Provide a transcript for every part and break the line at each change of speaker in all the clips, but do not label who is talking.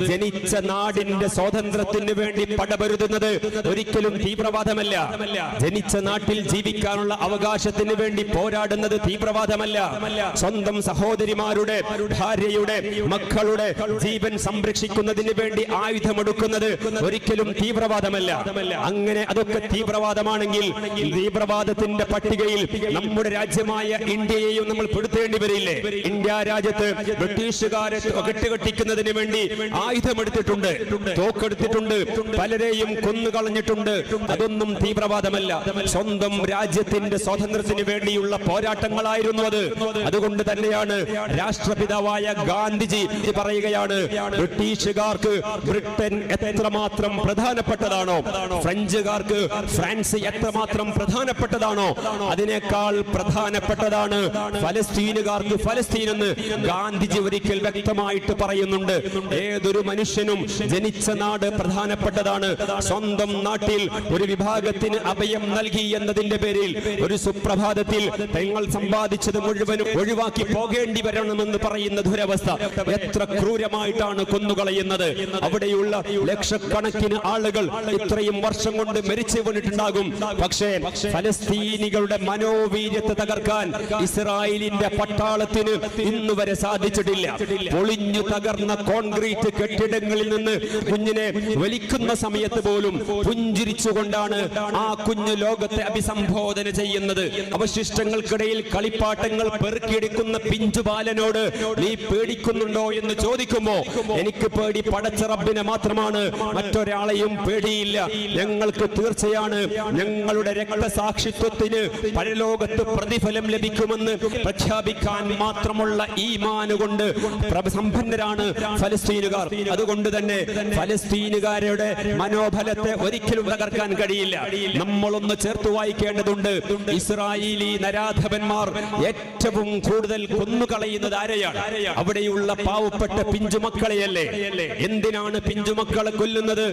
ജനിച്ച നാടിന്റെ സ്വാതന്ത്ര്യത്തിന് വേണ്ടി പടപരുതുന്നത് ഒരിക്കലും തീവ്രവാദമല്ല. ജനിച്ച നാട്ടിൽ ജീവിക്കാനുള്ള അവകാശത്തിന് വേണ്ടി പോരാടുന്നത് തീവ്രവാദമല്ല. സ്വന്തം സഹോദരിമാരുടെ ഭാര്യയുടെ മക്കളുടെ ജീവൻ സംരക്ഷിക്കുന്നതിന് വേണ്ടി ആയുധമെടുക്കുന്നത് ഒരിക്കലും തീവ്രവാദമല്ല. അങ്ങനെ അതൊക്കെ തീവ്രവാദമാണെങ്കിൽ തീവ്രവാദത്തിന്റെ പട്ടികയിൽ നമ്മുടെ രാജ്യമായ ഇന്ത്യയെയും നമ്മൾ പെടുത്തേണ്ടി വരില്ലേ? ഇന്ത്യ രാജ്യത്ത് ബ്രിട്ടീഷുകാരെ കെട്ടുകെട്ടിക്കുന്നതിന് വേണ്ടി ആയുധമെടുത്തിട്ടുണ്ട് തോക്കെടുത്തിട്ടുണ്ട് പലരെയും കൊന്നുകളഞ്ഞിട്ടുണ്ട്. അതൊന്നും തീവ്രവാദമല്ല. സ്വന്തം രാജ്യത്തിന്റെ സ്വാതന്ത്ര്യത്തിന് വേണ്ടിയുള്ള പോരാട്ടങ്ങളായിരുന്നു അത്. അതുകൊണ്ട് തന്നെയാണ് രാഷ്ട്രപിതാവായ ഗാന്ധിജി പറയുകയാണ് ബ്രിട്ടീഷുകാർക്ക് ബ്രിട്ടൻ എത്രമാത്രം പ്രധാനപ്പെട്ടതാണോ? ഫ്രഞ്ചുകാർക്ക് ഫ്രാൻസ് എത്രമാത്രം പ്രധാനപ്പെട്ടതാണോ? അതിനേക്കാൾ പ്രധാനപ്പെട്ടതാണ് ഫലസ്തീനുകാർക്ക് ഫലസ്തീൻ എന്ന് ഗാന്ധിജി ഒരിക്കൽ വ്യക്തമായിട്ട് പറയുന്നുണ്ട്. ഏതൊരു മനുഷ്യനും ജനിച്ച നാട് പ്രധാനപ്പെട്ടതാണ്. സ്വന്തം നാട്ടിൽ ഒരു വിഭാഗത്തിന് അഭയം നൽകി എന്നതിന്റെ പേരിൽ ഒരു സുപ്രഭാതത്തിൽ തങ്ങൾ സമ്പാദിച്ചത് മുഴുവനും ഒഴിവാക്കി പോകേണ്ടി വരണമെന്ന് പറയുന്ന ദുരവസ്ഥ എത്ര ക്രൂരമായിട്ടാണ് കൊന്നുകളയുന്നത്. അവിടെയുള്ള ലക്ഷക്കണക്കിന് ആളുകൾ ഇത്രയും വർഷം കൊണ്ട് മരിച്ചു വീണിട്ടുണ്ടാകും. പക്ഷേ ഫലസ്തീനികളുടെ മനോവീര്യത്തെ തകർക്കാൻ ഇസ്രായേലിന്റെ പട്ടാളത്തിന് ഇന്നുവരെ സാധിച്ചിട്ടില്ല. പൊളിഞ്ഞു തകർന്ന കോൺക്രീറ്റ് കെട്ടിടങ്ങളിൽ നിന്ന് കുഞ്ഞിനെ വലിക്കുന്ന സമയത്ത് പോലും പുഞ്ചിരിച്ചുകൊണ്ടാണ് ആ കുഞ്ഞ് ലോകത്തെ അഭിസംബോധന ചെയ്യുന്നത്. അവശിഷ്ടങ്ങൾക്കിടയിൽ കളിപ്പാട്ടങ്ങൾ പെറുക്കിയെടുക്കുന്ന പിഞ്ചുബാലനോട് നീ പേടിക്കുന്നുണ്ടോ എന്ന് ചോദിക്കുമോ എനിക്ക് പേടി പടച്ച റബ്ബിനെ മാത്രമാണ്. മറ്റൊരാളെയും പേടിയില്ല. ഞങ്ങൾക്ക് തീർച്ചയാണ്. ഞങ്ങളുടെ രക്തസാക്ഷിത്വത്തിന് പരലോകത്ത് പ്രതിഫലം ലഭിക്കുമെന്ന് പ്രഖ്യാപിക്കാൻ മാത്രമുള്ള ഈ മാനുകൊണ്ട് സമ്പന്നരാണ് ഫലസ്തീനുകാർ. അതുകൊണ്ട് തന്നെ ഫലസ്തീനുകാരുടെ മനോബലത്തെ ഒരിക്കലും തകർക്കാൻ കഴിയില്ല. നമ്മളൊന്ന് ചേർത്ത് വായിക്കേണ്ടതുണ്ട്. ഇസ്രായേലി നരാധപന്മാർ ഏറ്റവും കൂടുതൽ കൊന്നുകളയുന്നത് ആരെയാണ്? അവിടെയുള്ള പാവപ്പെട്ട പിഞ്ചുമക്കളെയല്ലേ? എന്തിനാണ് പിഞ്ചുമക്കളെ കൊല്ലുന്നത്?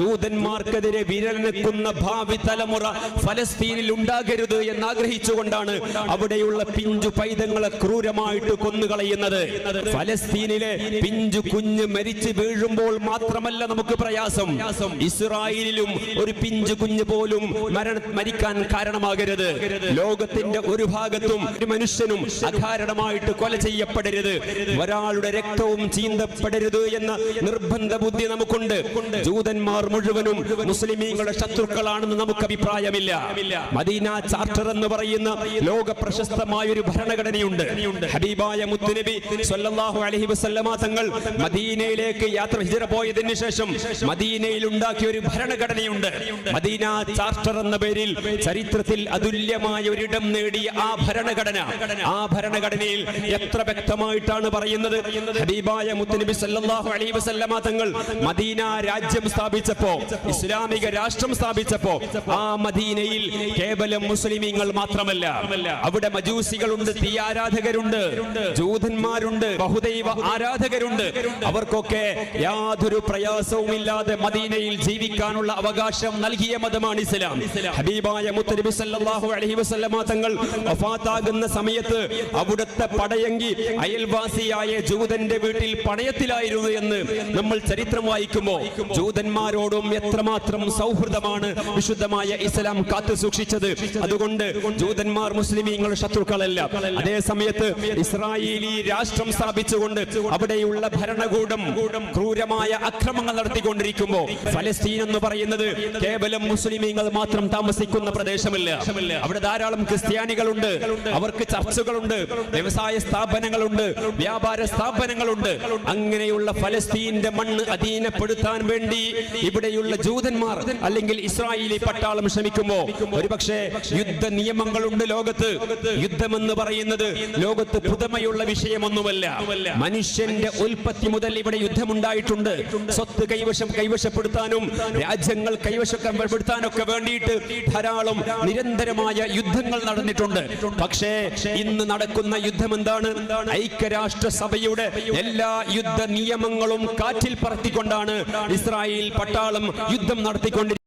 ജൂതന്മാർക്കെതിരെ വിരലെക്കുന്ന ഭാവി തലമുറ ഫലസ്തീനിൽ ഉണ്ടാകരുത് എന്നാഗ്രഹിച്ചുകൊണ്ടാണ് അവിടെയുള്ള പിഞ്ചു പൈതങ്ങളെ ക്രൂരമായിട്ട് കൊന്നുകളയുന്നത്. ഫലസ്തീനിലെ പിഞ്ചു കുഞ്ഞ് മരിച്ചു വീഴുമ്പോൾ മാത്രമല്ല നമുക്ക് പ്രയാസം. ഇസ്രായേലിലും ഒരു പിഞ്ചു കുഞ്ഞ് പോലും മരണ മരിക്കാൻ കാരണമാകരുത്. ലോകത്തിന്റെ ഒരു ഭാഗത്തും ഒരു മനുഷ്യനും അകാരണമായിട്ട് കൊല ചെയ്യപ്പെടരുത്. ഒരാളുടെ രക്തവും ചീന്തപ്പെടരുത് എന്ന നിർബന്ധ ബുദ്ധി നമുക്കുണ്ട്. ജൂതന്മാർ മുഴുവനും മുസ്ലിമീങ്ങളുടെ ശത്രുക്കളാണെന്ന് നമുക്ക് അഭിപ്രായമില്ല. മദീന ചാർട്ടർ എന്ന് പറയുന്ന ലോക പ്രശസ്തമായ ഒരു ഭരണഘടനയുണ്ട്. ഹബീബായ മുത്തുനബി സല്ലല്ലാഹു അലൈഹി വസല്ലമ തങ്ങൾ മദീനയിലേക്ക് യാത്ര ഹിജറ പോയതിന് ശേഷം മദീനയിൽ ഉണ്ടാക്കിയ ഒരു ഭരണഘടനയുണ്ട്. മദീന ചാർട്ടർ എന്ന പേരിൽ ചരിത്രത്തിൽ അതുല്യമായ ഒരിടം നേടിയ ആ ഭരണഘടന. ആ ഭരണഘടനയിൽ എത്ര വ്യക്തമായിട്ടാണ് പറയുന്നത്? ഹബീബായ മുത്തനബി സല്ലല്ലാഹു അലൈഹി വസല്ലമ തങ്ങൾ മദീന രാജ്യം സ്ഥാപിച്ചപ്പോ ഇസ്ലാമിക രാഷ്ട്രം സ്ഥാപിച്ചപ്പോ ആ മദീനയിൽ കേവലം മുസ്ലിമീങ്ങൾ മാത്രമല്ല അവിടെ മജൂസികളുണ്ട് തീ ആരാധകരുണ്ട് ജൂതന്മാരുണ്ട് ബഹുദൈവ ആരാധകരുണ്ട്. അവർക്കൊക്കെ യാതൊരു പ്രയാസവുമില്ലാതെ മദീനയിൽ ജീവിക്കാനുള്ള അവകാശം നൽകിയ മതമാണ് ഇസ്ലാം. ഹബീബായ മുത്തനബി സല്ലല്ലാഹു അലൈഹി വസല്ലമ തങ്ങൾ വഫാത്താകുന്ന സമയത്ത് അവിടുത്തെ പടയങ്കി അയൽവാസിയായ ജൂതന്റെ വീട്ടിൽ പടയത്തിലായിരുന്നു എന്ന് നമ്മൾ ചരിത്രം വായിക്കുമ്പോൾ ജൂതന്മാരോടും എത്രമാത്രം സൗഹൃദമാണ് വിശുദ്ധമായ ഇസ്ലാം കാത്തു സൂക്ഷിച്ചത്. അതുകൊണ്ട് ജൂതന്മാർ മുസ്ലിമീങ്ങളുടെ ശത്രുക്കളല്ല. അതേ സമയത്ത് ഇസ്രായേലി രാഷ്ട്രം സ്ഥാപിച്ചുകൊണ്ട് അവിടെയുള്ള ഭരണകൂടം ക്രൂരമായ അക്രമങ്ങൾ നടത്തിക്കൊണ്ടിരിക്കുമ്പോ ഫലസ്തീൻ എന്ന് പറയുന്നത് കേവലം മുസ്ലിമീങ്ങൾ മാത്രം താമസിക്കുന്ന പ്രദേശമല്ല. അവിടെ ധാരാളം ക്രിസ്ത്യാനികളുണ്ട്. അവർക്ക് ചർച്ചകളുണ്ട്. വ്യവസായ സ്ഥാപനങ്ങളുണ്ട്. വ്യാപാര സ്ഥാപനങ്ങളുണ്ട്. അങ്ങനെയുള്ള ഫലസ്തീന്റെ മണ്ണ് അധീനപ്പെടുത്താൻ വേണ്ടി ഇവിടെയുള്ള ജൂതന്മാർ അല്ലെങ്കിൽ ഇസ്രായേലി പട്ടാളം ശ്രമിക്കുമ്പോ ഒരുപക്ഷെ യുദ്ധ നിയമങ്ങളുണ്ട് ലോകത്ത്. യുദ്ധമെന്ന് പറയുന്നത് ലോകത്ത് പുതുമയുള്ള വിഷയമൊന്നുമല്ല. മനുഷ്യന്റെ ഉൽപ്പത്തി മുതൽ ഇവിടെ യുദ്ധമുണ്ടായിട്ടുണ്ട് സ്വത്ത് കൈവശം കൈവശപ്പെടുത്താനും രാജ്യങ്ങൾ കൈവശപ്പെടുത്താനൊക്കെ വേണ്ടിയിട്ട് ധാരാളം നിരന്തരമായ യുദ്ധങ്ങൾ നടന്നിട്ടുണ്ട്. പക്ഷേ ഇന്ന് നടക്കുന്ന യുദ്ധം എന്താണ് ഐക്യരാഷ്ട്ര സഭയുടെ എല്ലാ യുദ്ധ നിയമങ്ങളും കാറ്റിൽ പറത്തിക്കൊണ്ടാണ് ഇസ്രായേൽ പട്ടാളം യുദ്ധം നടത്തിക്കൊണ്ടിരിക്കുന്നത്.